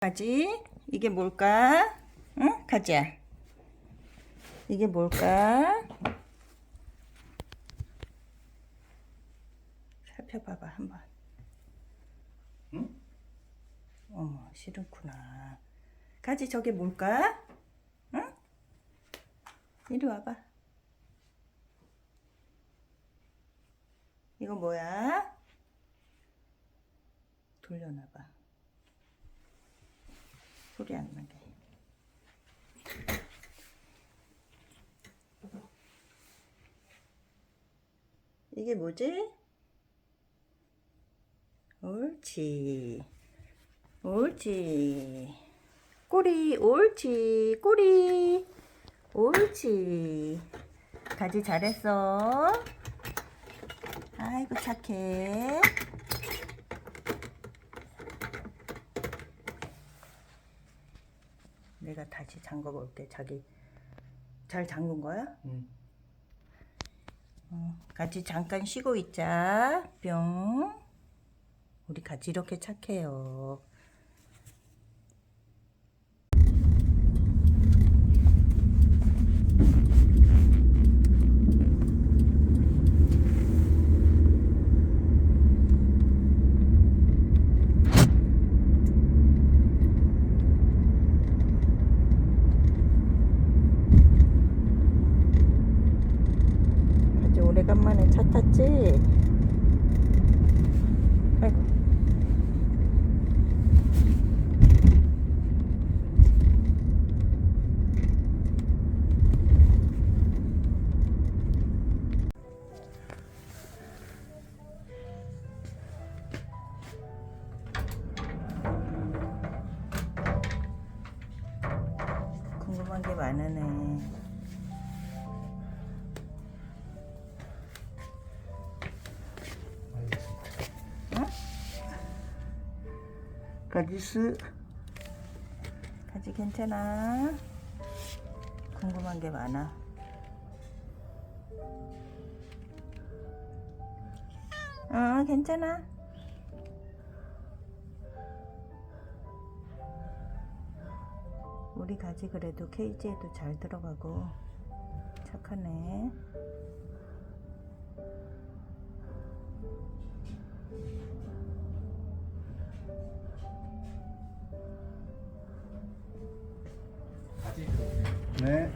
가지? 이게 뭘까? 응? 가지야. 이게 뭘까? 살펴봐봐 한번. 응? 어머 싫구나. 가지 저게 뭘까? 응? 이리 와봐. 이거 뭐야? 돌려놔봐. 소리 안 나게. 이게 뭐지? 옳지. 옳지. 꼬리, 옳지. 꼬리. 옳지. 가지 잘했어. 아이고, 착해. 내가 다시 잠궈 볼게. 자기 잘 잠근 거야? 응. 어, 같이 잠깐 쉬고 있자. 뿅. 우리 같이 이렇게 착해요. 차 탔지? 아이고. 궁금한 게 많으네. 가지스 가지 괜찮아. 궁금한 게 많아. 어 괜찮아. 우리 가지 그래도 케이지에도 잘 들어가고 착하네 네.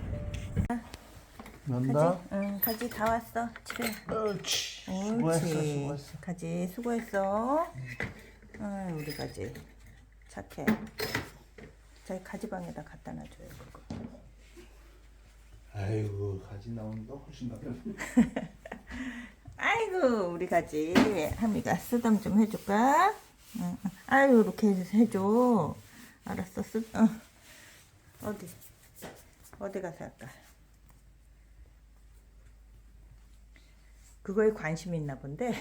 가지 응 가지 다 왔어 집에 옳지. 수고했어. 수고했어. 가지 수고했어. 아, 우리 가지 착해. 저희 가지방에다 갖다 놔줘요 그거. 아이고 가지 나오는 거 훨씬 낫다. 아이고 우리 가지 하미가 쓰담 좀 해줄까? 응. 응. 아유 이렇게 해줘. 알았어 쓰. 어. 어디 어디 가서 할까? 그거에 관심 있나 본데.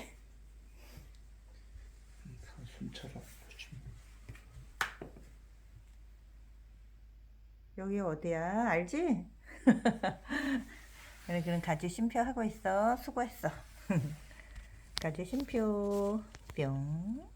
여기 어디야? 알지? 여기는 가지 쉼표 하고 있어. 수고했어. 가지 쉼표 뿅.